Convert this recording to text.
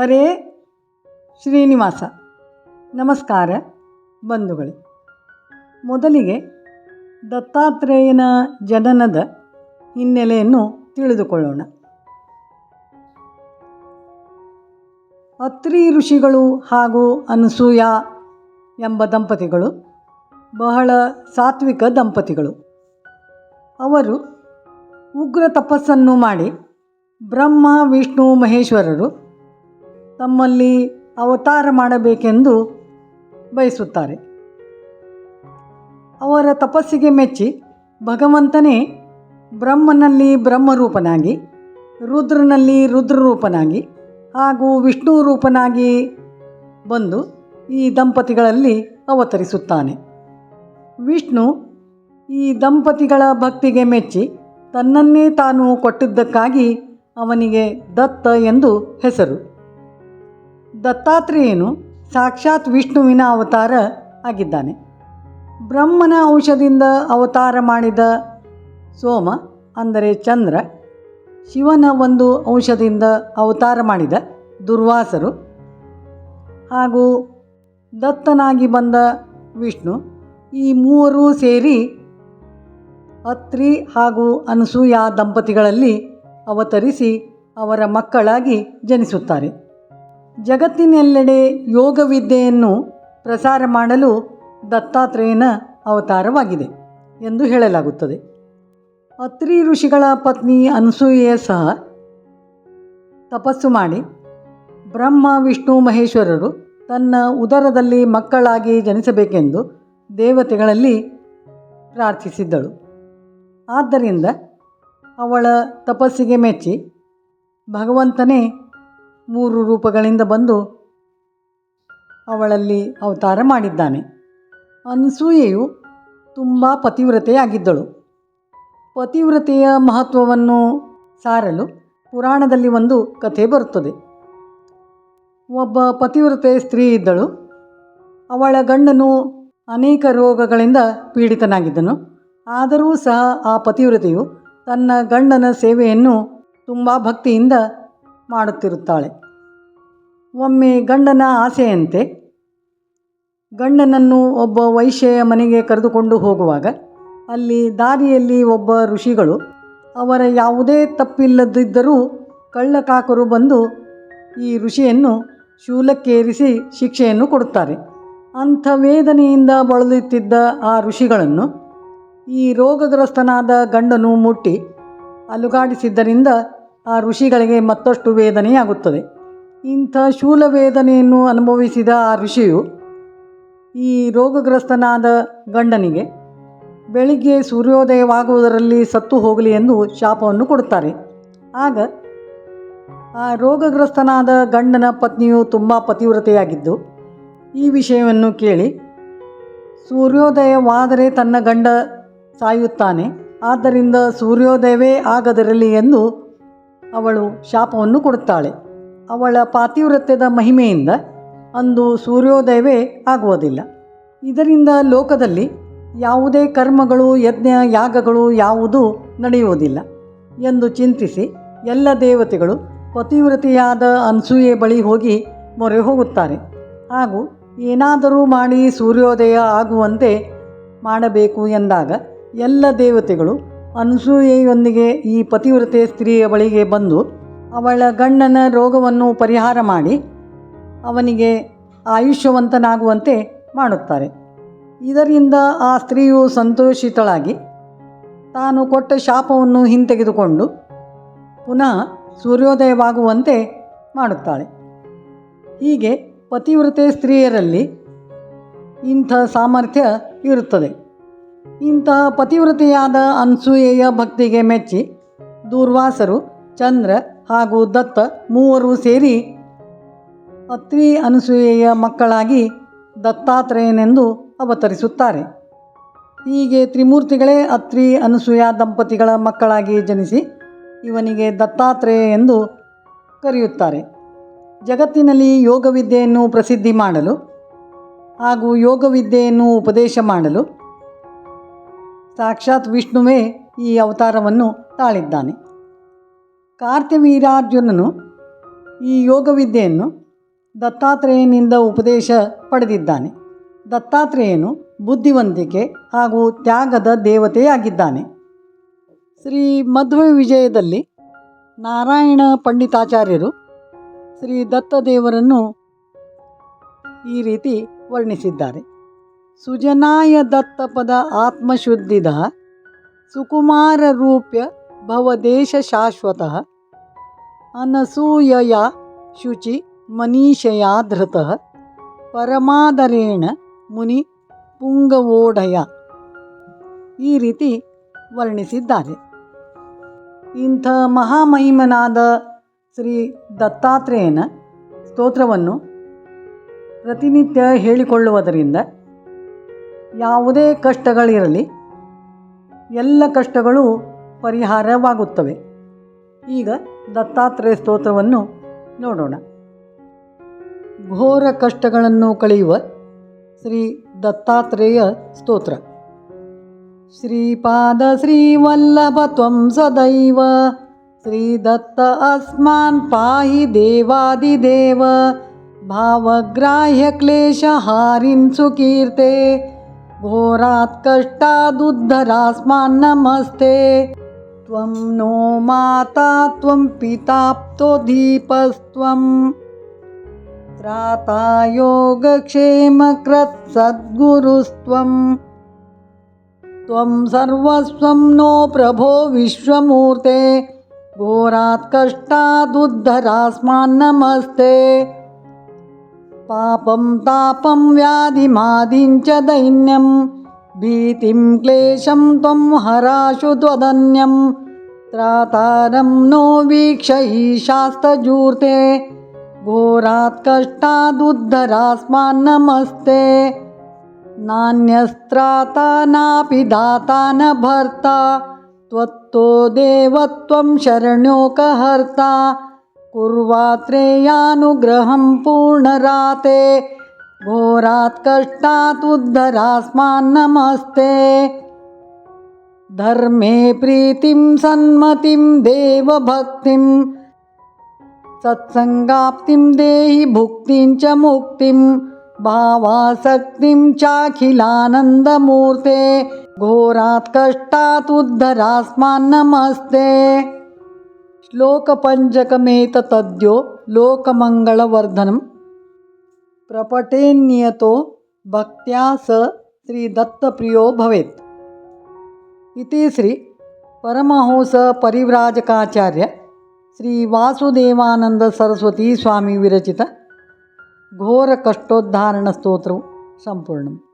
ಹರೇ ಶ್ರೀನಿವಾಸ. ನಮಸ್ಕಾರ ಬಂಧುಗಳೇ. ಮೊದಲಿಗೆ ದತ್ತಾತ್ರೇಯನ ಜನನದ ಹಿನ್ನೆಲೆಯನ್ನು ತಿಳಿದುಕೊಳ್ಳೋಣ. ಅತ್ರಿ ಋಷಿಗಳು ಹಾಗೂ ಅನಸೂಯ ಎಂಬ ದಂಪತಿಗಳು ಬಹಳ ಸಾತ್ವಿಕ ದಂಪತಿಗಳು. ಅವರು ಉಗ್ರ ತಪಸ್ಸನ್ನು ಮಾಡಿ ಬ್ರಹ್ಮ, ವಿಷ್ಣು, ಮಹೇಶ್ವರರು ತಮ್ಮಲ್ಲಿ ಅವತಾರ ಮಾಡಬೇಕೆಂದು ಬಯಸುತ್ತಾರೆ. ಅವರ ತಪಸ್ಸಿಗೆ ಮೆಚ್ಚಿ ಭಗವಂತನೇ ಬ್ರಹ್ಮನಲ್ಲಿ ಬ್ರಹ್ಮರೂಪನಾಗಿ, ರುದ್ರನಲ್ಲಿ ರುದ್ರರೂಪನಾಗಿ ಹಾಗೂ ವಿಷ್ಣು ರೂಪನಾಗಿ ಬಂದು ಈ ದಂಪತಿಗಳಲ್ಲಿ ಅವತರಿಸುತ್ತಾನೆ. ವಿಷ್ಣು ಈ ದಂಪತಿಗಳ ಭಕ್ತಿಗೆ ಮೆಚ್ಚಿ ತನ್ನನ್ನೇ ತಾನು ಕೊಟ್ಟಿದ್ದಕ್ಕಾಗಿ ಅವನಿಗೆ ದತ್ತ ಎಂದು ಹೆಸರು. ದತ್ತಾತ್ರೇಯನು ಸಾಕ್ಷಾತ್ ವಿಷ್ಣುವಿನ ಅವತಾರ ಆಗಿದ್ದಾನೆ. ಬ್ರಹ್ಮನ ಅಂಶದಿಂದ ಅವತಾರ ಮಾಡಿದ ಸೋಮ, ಅಂದರೆ ಚಂದ್ರ, ಶಿವನ ಒಂದು ಅಂಶದಿಂದ ಅವತಾರ ಮಾಡಿದ ದುರ್ವಾಸರು ಹಾಗೂ ದತ್ತನಾಗಿ ಬಂದ ವಿಷ್ಣು ಈ ಮೂವರು ಸೇರಿ ಅತ್ರಿ ಹಾಗೂ ಅನಸೂಯ ದಂಪತಿಗಳಲ್ಲಿ ಅವತರಿಸಿ ಅವರ ಮಕ್ಕಳಾಗಿ ಜನಿಸುತ್ತಾರೆ. ಜಗತ್ತಿನೆಲ್ಲೆಡೆ ಯೋಗವಿದ್ಯೆಯನ್ನು ಪ್ರಸಾರ ಮಾಡಲು ದತ್ತಾತ್ರೇಯನ ಅವತಾರವಾಗಿದೆ ಎಂದು ಹೇಳಲಾಗುತ್ತದೆ. ಅತ್ರಿ ಋಷಿಗಳ ಪತ್ನಿ ಅನಸೂಯೆ ಸಹ ತಪಸ್ಸು ಮಾಡಿ ಬ್ರಹ್ಮ, ವಿಷ್ಣು, ಮಹೇಶ್ವರರು ತನ್ನ ಉದರದಲ್ಲಿ ಮಕ್ಕಳಾಗಿ ಜನಿಸಬೇಕೆಂದು ದೇವತೆಗಳಲ್ಲಿ ಪ್ರಾರ್ಥಿಸಿದ್ದಳು. ಆದ್ದರಿಂದ ಅವಳ ತಪಸ್ಸಿಗೆ ಮೆಚ್ಚಿ ಭಗವಂತನೇ ಮೂರು ರೂಪಗಳಿಂದ ಬಂದು ಅವಳಲ್ಲಿ ಅವತಾರ ಮಾಡಿದ್ದಾನೆ. ಅನಸೂಯೆಯು ತುಂಬ ಪತಿವ್ರತೆಯಾಗಿದ್ದಳು. ಪತಿವ್ರತೆಯ ಮಹತ್ವವನ್ನು ಸಾರಲು ಪುರಾಣದಲ್ಲಿ ಒಂದು ಕಥೆ ಬರುತ್ತದೆ. ಒಬ್ಬ ಪತಿವ್ರತೆ ಸ್ತ್ರೀ ಇದ್ದಳು. ಅವಳ ಗಂಡನು ಅನೇಕ ರೋಗಗಳಿಂದ ಪೀಡಿತನಾಗಿದ್ದನು. ಆದರೂ ಸಹ ಆ ಪತಿವ್ರತೆಯು ತನ್ನ ಗಂಡನ ಸೇವೆಯನ್ನು ತುಂಬ ಭಕ್ತಿಯಿಂದ ಮಾಡುತ್ತಿರುತ್ತಾಳೆ. ಒಮ್ಮೆ ಗಂಡನ ಆಸೆಯಂತೆ ಗಂಡನನ್ನು ಒಬ್ಬ ವೈಶ್ಯೆಯ ಮನೆಗೆ ಕರೆದುಕೊಂಡು ಹೋಗುವಾಗ ಅಲ್ಲಿ ದಾರಿಯಲ್ಲಿ ಒಬ್ಬ ಋಷಿಗಳು ಅವರ ಯಾವುದೇ ತಪ್ಪಿಲ್ಲದಿದ್ದರೂ ಕಳ್ಳಕಾಕರು ಬಂದು ಈ ಋಷಿಯನ್ನು ಶೂಲಕ್ಕೇರಿಸಿ ಶಿಕ್ಷೆಯನ್ನು ಕೊಡುತ್ತಾರೆ. ಅಂಥ ವೇದನೆಯಿಂದ ಬಳಲುತ್ತಿದ್ದ ಆ ಋಷಿಗಳನ್ನು ಈ ರೋಗಗ್ರಸ್ತನಾದ ಗಂಡನು ಮುಟ್ಟಿ ಅಲುಗಾಡಿಸಿದ್ದರಿಂದ ಆ ಋಷಿಗಳಿಗೆ ಮತ್ತಷ್ಟು ವೇದನೆಯಾಗುತ್ತದೆ. ಇಂಥ ಶೂಲ ವೇದನೆಯನ್ನು ಅನುಭವಿಸಿದ ಆ ಋಷಿಯು ಈ ರೋಗಗ್ರಸ್ತನಾದ ಗಂಡನಿಗೆ, ಬೆಳಿಗ್ಗೆ ಸೂರ್ಯೋದಯವಾಗುವುದರಲ್ಲಿ ಸತ್ತು ಹೋಗಲಿ ಎಂದು ಶಾಪವನ್ನು ಕೊಡುತ್ತಾರೆ. ಆಗ ಆ ರೋಗಗ್ರಸ್ತನಾದ ಗಂಡನ ಪತ್ನಿಯು ತುಂಬ ಪತಿವ್ರತೆಯಾಗಿದ್ದು, ಈ ವಿಷಯವನ್ನು ಕೇಳಿ, ಸೂರ್ಯೋದಯವಾದರೆ ತನ್ನ ಗಂಡ ಸಾಯುತ್ತಾನೆ. ಆದ್ದರಿಂದ ಸೂರ್ಯೋದಯವೇ ಆಗದಿರಲಿ ಎಂದು ಅವಳು ಶಾಪವನ್ನು ಕೊಡುತ್ತಾಳೆ. ಅವಳ ಪಾತಿವ್ರತ್ಯದ ಮಹಿಮೆಯಿಂದ ಅಂದು ಸೂರ್ಯೋದಯವೇ ಆಗುವುದಿಲ್ಲ. ಇದರಿಂದ ಲೋಕದಲ್ಲಿ ಯಾವುದೇ ಕರ್ಮಗಳು, ಯಜ್ಞ, ಯಾಗಗಳು ಯಾವುದೂ ನಡೆಯುವುದಿಲ್ಲ ಎಂದು ಚಿಂತಿಸಿ ಎಲ್ಲ ದೇವತೆಗಳು ಪತಿವ್ರತಿಯಾದ ಅನ್ಸೂಯೆ ಬಳಿ ಹೋಗಿ ಮೊರೆ ಹೋಗುತ್ತಾರೆ ಹಾಗೂ ಏನಾದರೂ ಮಾಡಿ ಸೂರ್ಯೋದಯ ಆಗುವಂತೆ ಮಾಡಬೇಕು ಎಂದಾಗ ಎಲ್ಲ ದೇವತೆಗಳು ಅನಸೂಯೆಯೊಂದಿಗೆ ಈ ಪತಿವ್ರತೆ ಸ್ತ್ರೀಯ ಬಳಿಗೆ ಬಂದು ಅವಳ ಗಂಡನ ರೋಗವನ್ನು ಪರಿಹಾರ ಮಾಡಿ ಅವನಿಗೆ ಆಯುಷ್ಯವಂತನಾಗುವಂತೆ ಮಾಡುತ್ತಾರೆ. ಇದರಿಂದ ಆ ಸ್ತ್ರೀಯು ಸಂತೋಷಿತಳಾಗಿ ತಾನು ಕೊಟ್ಟ ಶಾಪವನ್ನು ಹಿಂತೆಗೆದುಕೊಂಡು ಪುನಃ ಸೂರ್ಯೋದಯವಾಗುವಂತೆ ಮಾಡುತ್ತಾಳೆ. ಹೀಗೆ ಪತಿವ್ರತೆ ಸ್ತ್ರೀಯರಲ್ಲಿ ಇಂಥ ಸಾಮರ್ಥ್ಯ ಇರುತ್ತದೆ. ಇಂತಹ ಪತಿವ್ರತೆಯಾದ ಅನಸೂಯೆಯ ಭಕ್ತಿಗೆ ಮೆಚ್ಚಿ ದೂರ್ವಾಸರು, ಚಂದ್ರ ಹಾಗೂ ದತ್ತ ಮೂವರು ಸೇರಿ ಅತ್ರಿ ಅನಸೂಯೆಯ ಮಕ್ಕಳಾಗಿ ದತ್ತಾತ್ರೇಯನೆಂದು ಅವತರಿಸುತ್ತಾರೆ. ಹೀಗೆ ತ್ರಿಮೂರ್ತಿಗಳೇ ಅತ್ರಿ ಅನಸೂಯ ದಂಪತಿಗಳ ಮಕ್ಕಳಾಗಿ ಜನಿಸಿ ಇವನಿಗೆ ದತ್ತಾತ್ರೇಯ ಎಂದು ಕರೆಯುತ್ತಾರೆ. ಜಗತ್ತಿನಲ್ಲಿ ಯೋಗವಿದ್ಯೆಯನ್ನು ಪ್ರಸಿದ್ಧಿ ಮಾಡಲು ಹಾಗೂ ಯೋಗವಿದ್ಯೆಯನ್ನು ಉಪದೇಶ ಮಾಡಲು ಸಾಕ್ಷಾತ್ ವಿಷ್ಣುವೇ ಈ ಅವತಾರವನ್ನು ತಾಳಿದ್ದಾನೆ. ಕಾರ್ತಿವೀರಾರ್ಜುನನು ಈ ಯೋಗವಿದ್ಯೆಯನ್ನು ದತ್ತಾತ್ರೇಯನಿಂದ ಉಪದೇಶ ಪಡೆದಿದ್ದಾನೆ. ದತ್ತಾತ್ರೇಯನು ಬುದ್ಧಿವಂತಿಕೆ ಹಾಗೂ ತ್ಯಾಗದ ದೇವತೆಯಾಗಿದ್ದಾನೆ. ಶ್ರೀ ಮಧ್ವ ವಿಜಯದಲ್ಲಿ ನಾರಾಯಣ ಪಂಡಿತಾಚಾರ್ಯರು ಶ್ರೀ ದತ್ತದೇವರನ್ನು ಈ ರೀತಿ ವರ್ಣಿಸಿದ್ದಾರೆ. ಸುಜನಾಯ ದತ್ತಪದ ಆತ್ಮಶುದ್ಧಿದ ಸುಕುಮಾರ ರೂಪ್ಯ ಭವದೇಶ ಶಾಶ್ವತಃ ಅನಸೂಯಯ ಶುಚಿ ಮನೀಷಯಾ ಧೃತಃ ಪರಮಾದರೇಣ ಮುನಿ ಪುಂಗವೋಢಯ. ಈ ರೀತಿ ವರ್ಣಿಸಿದ್ದಾರೆ. ಇಂಥ ಮಹಾಮಹಿಮನಾದ ಶ್ರೀ ದತ್ತಾತ್ರೇಯನ ಸ್ತೋತ್ರವನ್ನು ಪ್ರತಿನಿತ್ಯ ಹೇಳಿಕೊಳ್ಳುವುದರಿಂದ ಯಾವುದೇ ಕಷ್ಟಗಳಿರಲಿ, ಎಲ್ಲ ಕಷ್ಟಗಳು ಪರಿಹಾರವಾಗುತ್ತವೆ. ಈಗ ದತ್ತಾತ್ರೇಯ ಸ್ತೋತ್ರವನ್ನು ನೋಡೋಣ. ಘೋರ ಕಷ್ಟಗಳನ್ನು ಕಳೆಯುವ ಶ್ರೀ ದತ್ತಾತ್ರೇಯ ಸ್ತೋತ್ರ. ಶ್ರೀಪಾದ ಶ್ರೀವಲ್ಲಭ ತ್ವಂ ಸದೈವ ಶ್ರೀ ದತ್ತ ಅಸ್ಮಾನ್ ಪಾಹಿ ದೇವಾದಿದೇವ ಭಾವಗ್ರಾಹ್ಯ ಕ್ಲೇಶ ಹಾರಿನ್ ಸುಕೀರ್ತೆ घोरात् घोरात्कष्टादुद्धरास्मान्नमस्ते त्वं नो माता त्वं पिताप्तोऽधीपस्त्वं त्राता योगक्षेमकृत् प्रातायोगक्षेमकृत्सद्गुरुस्त्वं त्वं सर्वस्वं नो प्रभो विश्वमूर्ते। घोरात् कष्टादुद्धरास्मान् नमस्ते पापं तापं व्याधिमादिं च दैन्यं। भीतिं क्लेशं त्वं हराशु त्वदन्यं। त्रातारं नो वीक्ष ईशास्तजूर्ते। घोरात् कष्टादुद्धरास्मान् नमस्ते नान्यस्त्राता नापि दाता न भर्ता। त्वत्तो देवत्वं शरण्योकहर्ता कुर्वात्रेयानुग्रहं पूर्णराते। घोरात् कष्टात् उद्धरास्मान् नमस्ते धर्मे प्रीतिं सन्मतिं देवभक्तिं। सत्सङ्गाप्तिं देहि भुक्तिं च मुक्तिं। भावासक्तिं चाखिलानन्दमूर्ते। घोरात् कष्टात् उद्धरास्मान् नमस्ते श्लोकपञ्जकमेतद्यो लोकमङ्गलवर्धनं प्रपठेन्नियतो भक्त्या स श्रीदत्तप्रियो भवेत्। इति श्री परमहंसपरिव्राजकाचार्य विरचित घोरकष्टोद्धारणस्तोत्रं सम्पूर्णम्।